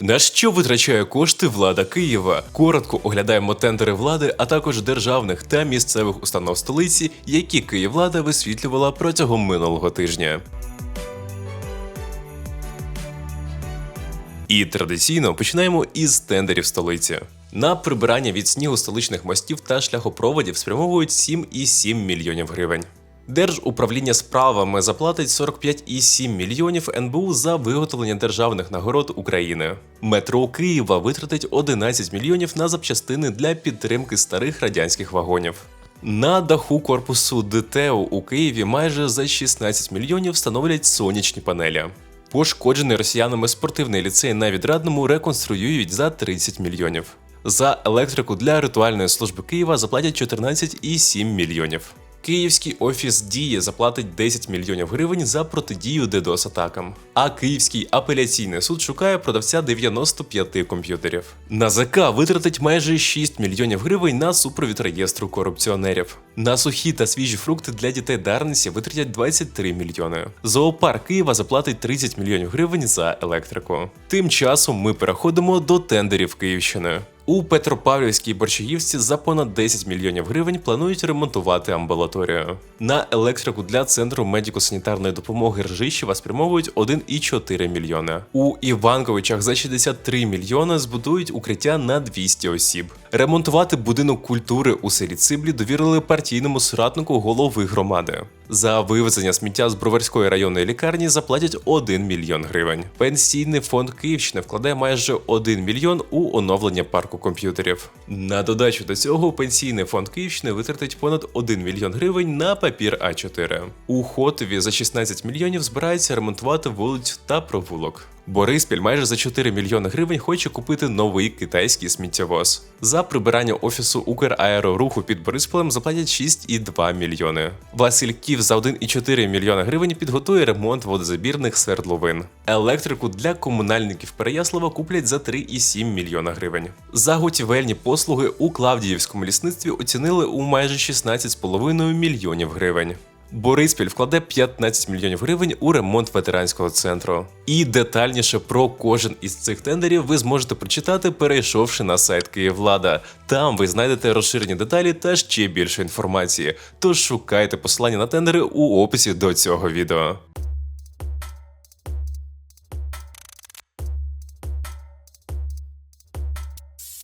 На що витрачає кошти влада Києва? Коротко оглядаємо тендери влади, а також державних та місцевих установ столиці, які Київлада висвітлювала протягом минулого тижня. І традиційно починаємо із тендерів столиці. На прибирання від снігу столичних мостів та шляхопроводів спрямовують 7,7 мільйонів гривень. Держуправління справами заплатить 45,7 мільйонів НБУ за виготовлення державних нагород України. Метро Києва витратить 11 мільйонів на запчастини для підтримки старих радянських вагонів. На даху корпусу ДТЕУ у Києві майже за 16 мільйонів встановлять сонячні панелі. Пошкоджений росіянами спортивний ліцей на відрадному реконструюють за 30 мільйонів. За електрику для ритуальної служби Києва заплатять 14,7 мільйонів. Київський офіс дії заплатить 10 мільйонів гривень за протидію DDoS атакам. А Київський апеляційний суд шукає продавця 95 комп'ютерів. НАЗК витратить майже 6 мільйонів гривень на супровід реєстру корупціонерів. На сухі та свіжі фрукти для дітей Дарниці витратять 23 мільйони. Зоопарк Києва заплатить 30 мільйонів гривень за електрику. Тим часом ми переходимо до тендерів Київщини. У Петропавлівській Борщагівці за понад 10 мільйонів гривень планують ремонтувати амбулаторію. На електрику для центру медико-санітарної допомоги Ржищева спрямовують 1,4 мільйони. У Іванковичах за 63 мільйони збудують укриття на 200 осіб. Ремонтувати будинок культури у селі Циблі довірили партійному соратнику голови громади. За вивезення сміття з Броварської районної лікарні заплатять 1 мільйон гривень. Пенсійний фонд Київщини вкладає майже 1 мільйон у оновлення парку комп'ютерів. На додачу до цього пенсійний фонд Київщини витратить понад 1 мільйон гривень на папір А4. У Хотові за 16 мільйонів збирається ремонтувати вулицю та провулок. Бориспіль майже за 4 мільйони гривень хоче купити новий китайський сміттєвоз. За прибирання офісу Украероруху під Бориспілем заплатять 6,2 мільйони. Васильків за 1,4 мільйона гривень підготує ремонт водозабірних свердловин. Електрику для комунальників Переяслава куплять за 3,7 мільйона гривень. Заготівельні послуги у Клавдіївському лісництві оцінили у майже 16,5 мільйонів гривень. Бориспіль вкладе 15 мільйонів гривень у ремонт ветеранського центру. І детальніше про кожен із цих тендерів ви зможете прочитати, перейшовши на сайт Київлада. Там ви знайдете розширені деталі та ще більше інформації. Тож шукайте посилання на тендери у описі до цього відео.